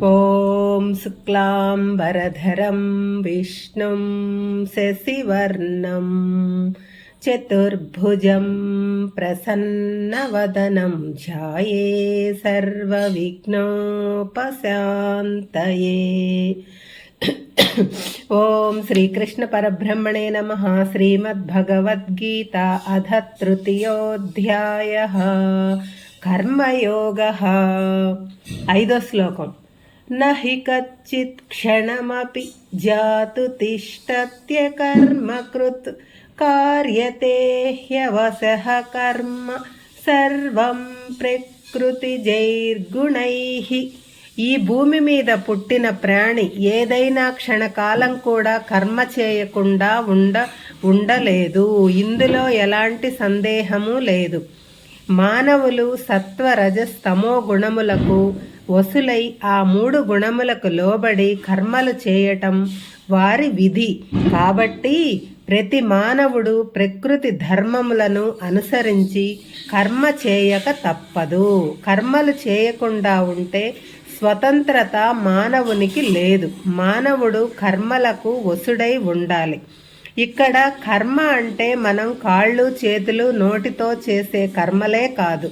ॐ शुक्लाम्बरधरं विष्णुं शशिवर्णं चतुर्भुजं प्रसन्नवदनं ध्याये सर्वविघ्नोपशान्तये ॐ श्रीकृष्णपरब्रह्मणे नमः श्रीमद्भगवद्गीता अध तृतीयोऽध्यायः कर्मयोगः ఐదో శ్లోకం నహి కచ్చిత్ క్షణమపి జాతు తిష్టత్య కర్మకృత్ కార్యతే హ్యవసః కర్మ సర్వం ప్రకృతి జైర్గుణై ఈ భూమి మీద పుట్టిన ప్రాణి ఏదైనా క్షణకాలం కూడా కర్మ చేయకుండా ఉండ ఉండలేదు. ఇందులో ఎలాంటి సందేహము లేదు. మానవులు సత్వ రజస్తమో గుణములకు వసులై ఆ మూడు గుణములకు లోబడి కర్మలు చేయటం వారి విధి. కాబట్టి ప్రతి మానవుడు ప్రకృతి ధర్మములను అనుసరించి కర్మ చేయక తప్పదు. కర్మలు చేయకుండా ఉంటే స్వతంత్రత మానవునికి లేదు. మానవుడు కర్మలకు వసుడై ఉండాలి. ఇక్కడ కర్మ అంటే మనం కాళ్ళు చేతులు నోటితో చేసే కర్మలే కాదు.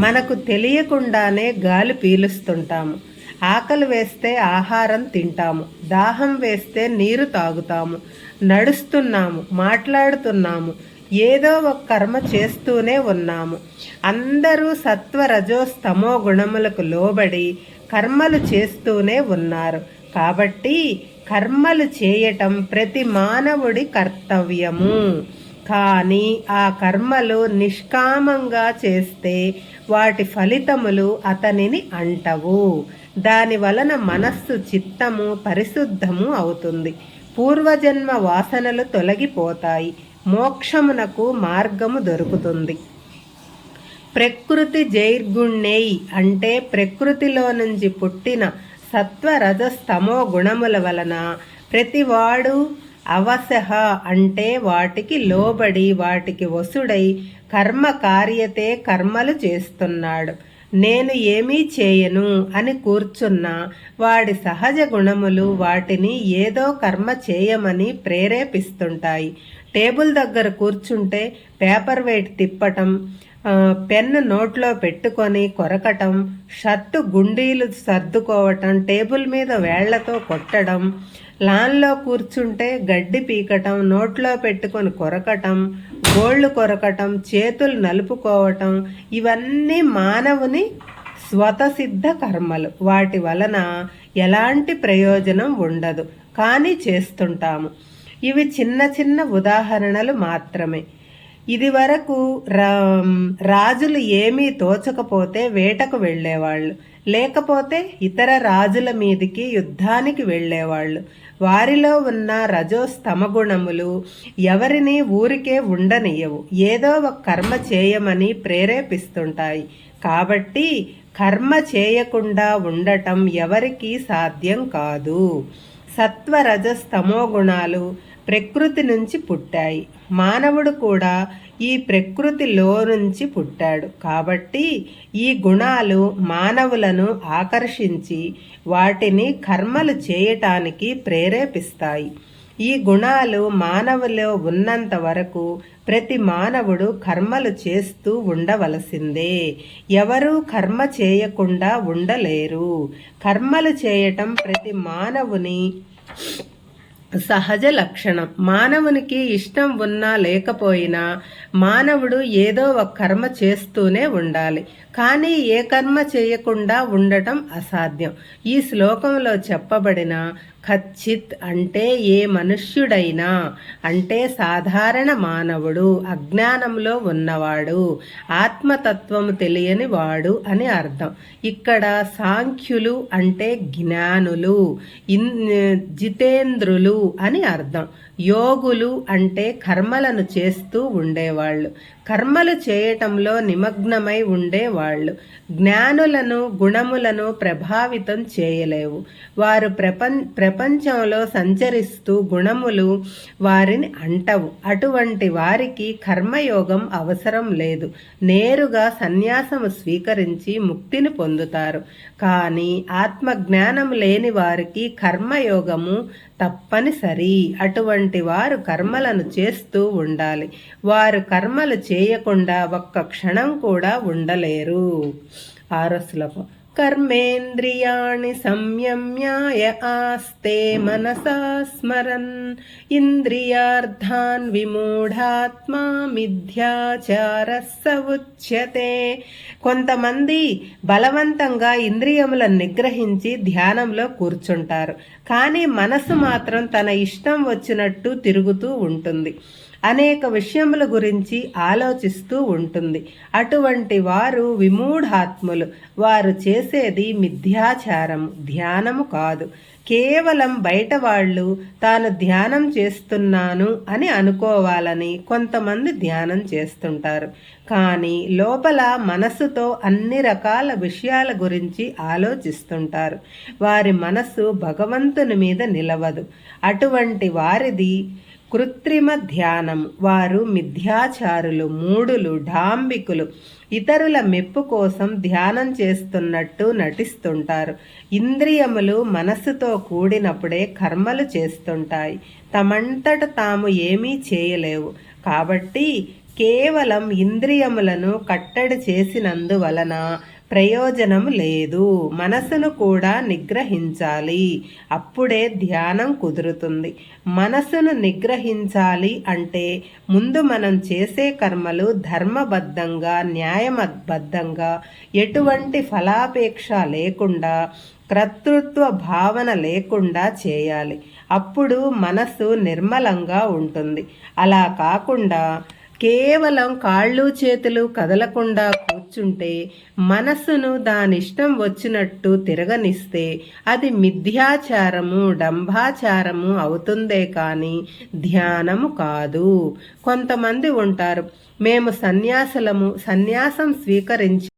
మనకు తెలియకుండానే గాలి పీలుస్తుంటాము. ఆకలి వేస్తే ఆహారం తింటాము. దాహం వేస్తే నీరు తాగుతాము. నడుస్తున్నాము మాట్లాడుతున్నాము. ఏదో ఒక కర్మ చేస్తూనే ఉన్నాము. అందరూ సత్వ రజోస్తమో గుణములకు లోబడి కర్మలు చేస్తూనే ఉన్నారు. కాబట్టి కర్మలు చేయటం ప్రతి మానవుడి కర్తవ్యము. కానీ ఆ కర్మలు నిష్కామంగా చేస్తే వాటి ఫలితములు అతనిని అంటవు. దాని వలన మనస్సు చిత్తము పరిశుద్ధము అవుతుంది. పూర్వజన్మ వాసనలు తొలగిపోతాయి. మోక్షమునకు మార్గము దొరుకుతుంది. ప్రకృతి జైర్గుణ్ణేయి అంటే ప్రకృతిలో నుంచి పుట్టిన సత్వరజస్తమో గుణముల వలన ప్రతివాడు అవసహ అంటే వాటికి లోబడి వాటికి వసుడై కర్మ కార్యతే కర్మలు చేస్తున్నాడు. నేను ఏమీ చేయను అని కూర్చున్నా వాడి సహజ గుణములు వాటిని ఏదో కర్మ చేయమని ప్రేరేపిస్తుంటాయి. టేబుల్ దగ్గర కూర్చుంటే పేపర్ వెయిట్ తిప్పటం పెన్ను నోట్లో పెట్టుకొని కొరకటం షర్టు గుండీలు సర్దుకోవటం టేబుల్ మీద వేళ్ళతో కొట్టడం లాన్లో కూర్చుంటే గడ్డి పీకటం నోట్లో పెట్టుకొని కొరకటం గోళ్ళు కొరకటం చేతులు నలుపుకోవటం ఇవన్నీ మానవుని స్వతసిద్ధ కర్మలు. వాటి వలన ఎలాంటి ప్రయోజనం ఉండదు. కానీ చేస్తుంటాము. ఇవి చిన్న చిన్న ఉదాహరణలు మాత్రమే. ఇది వరకు రాజులు ఏమీ తోచకపోతే వేటకు వెళ్ళేవాళ్ళు. లేకపోతే ఇతర రాజుల మీదికి యుద్ధానికి వెళ్ళేవాళ్ళు. వారిలో ఉన్న రజోస్తమగుణములు ఎవరిని ఊరికే ఉండనియవు ఏదో ఒక కర్మ చేయమని ప్రేరేపిస్తుంటాయి. కాబట్టి కర్మ చేయకుండా ఉండటం ఎవరికీ సాధ్యం కాదు. సత్వ రజస్తమో గుణాలు ప్రకృతి నుంచి పుట్టాయి. మానవుడు కూడా ఈ ప్రకృతిలో నుంచి పుట్టాడు. కాబట్టి ఈ గుణాలు మానవులను ఆకర్షించి వాటిని కర్మలు చేయటానికి ప్రేరేపిస్తాయి. ఈ గుణాలు మానవులో ఉన్నంత వరకు ప్రతి మానవుడు కర్మలు చేస్తూ ఉండవలసిందే. ఎవరూ కర్మ చేయకుండా ఉండలేరు. కర్మలు చేయటం ప్రతి మానవుని సహజ లక్షణం. మానవునికి ఇష్టం ఉన్నా లేకపోయినా మానవుడు ఏదో ఒక కర్మ చేస్తూనే ఉండాలి. కానీ ఏ కర్మ చేయకుండా ఉండటం అసాధ్యం. ఈ శ్లోకంలో చెప్పబడిన ఖచ్చిత్ అంటే ఏ మనుష్యుడైనా అంటే సాధారణ మానవుడు అజ్ఞానంలో ఉన్నవాడు ఆత్మతత్వము తెలియని వాడు అని అర్థం. ఇక్కడ సాంఖ్యులు అంటే జ్ఞానులు ఇన్ జితేంద్రులు అని అర్థం. యోగులు అంటే కర్మలను చేస్తూ ఉండేవాళ్ళు. కర్మలు చేయటంలో నిమగ్నమై ఉండేవాళ్ళు. జ్ఞానులను గుణములను ప్రభావితం చేయలేవు. వారు ప్రపంచ ప్రపంచంలో సంచరిస్తూ గుణములు వారిని అంటవు. అటువంటి వారికి కర్మయోగం అవసరం లేదు. నేరుగా సన్యాసము స్వీకరించి ముక్తిని పొందుతారు. కానీ ఆత్మజ్ఞానం లేని వారికి కర్మయోగము తప్పనిసరి. అటువంటి వారు కర్మలను చేస్తూ ఉండాలి. వారు కర్మలు చేయకుండా ఒక్క క్షణం కూడా ఉండలేరు. ఆరో శ్లోకం. కర్మేంద్రియాణి సంయమ్యాయ ఆస్తే మనసా స్మరన్ ఇంద్రియార్థాన్ విమూఢాత్మా మిథ్యాచార ఉచ్యతే కొంతమంది బలవంతంగా ఇంద్రియములను నిగ్రహించి ధ్యానంలో కూర్చుంటారు. కానీ మనసు మాత్రం తన ఇష్టం వచ్చినట్టు తిరుగుతూ ఉంటుంది. అనేక విషయముల గురించి ఆలోచిస్తూ ఉంటుంది. అటువంటి వారు విమూఢాత్ములు. వారు చేసేది మిథ్యాచారము ధ్యానము కాదు. కేవలం బయట వాళ్ళు తాను ధ్యానం చేస్తున్నాను అని అనుకోవాలని కొంతమంది ధ్యానం చేస్తుంటారు. కానీ లోపల మనసుతో అన్ని రకాల విషయాల గురించి ఆలోచిస్తుంటారు. వారి మనస్సు భగవంతుని మీద నిలవదు. అటువంటి వారిది కృత్రిమ ధ్యానం వారు మిథ్యాచారులు మూడులు డాంబికులు ఇతరుల మెప్పు కోసం ధ్యానం చేస్తున్నట్టు నటిస్తుంటారు. ఇంద్రియములు మనస్సుతో కూడినప్పుడే కర్మలు చేస్తుంటాయి. తమంతట తాము ఏమీ చేయలేవు. కాబట్టి కేవలం ఇంద్రియములను కట్టడి చేసినందువలన ప్రయోజనం లేదు. మనసును కూడా నిగ్రహించాలి. అప్పుడే ధ్యానం కుదురుతుంది. మనసును నిగ్రహించాలి అంటే ముందు మనం చేసే కర్మలు ధర్మబద్ధంగా న్యాయబద్ధంగా ఎటువంటి ఫలాపేక్ష లేకుండా కర్తృత్వ భావన లేకుండా చేయాలి. అప్పుడు మనసు నిర్మలంగా ఉంటుంది. అలా కాకుండా కేవలం కాళ్ళు చేతులు కదలకుండా కూర్చుంటే మనస్సును దానిష్టం వచ్చినట్టు తిరగనిస్తే అది మిథ్యాచారము డంభాచారము అవుతుందే కానీ ధ్యానము కాదు. కొంతమంది ఉంటారు మేము సన్యాసులము సన్యాసం స్వీకరించి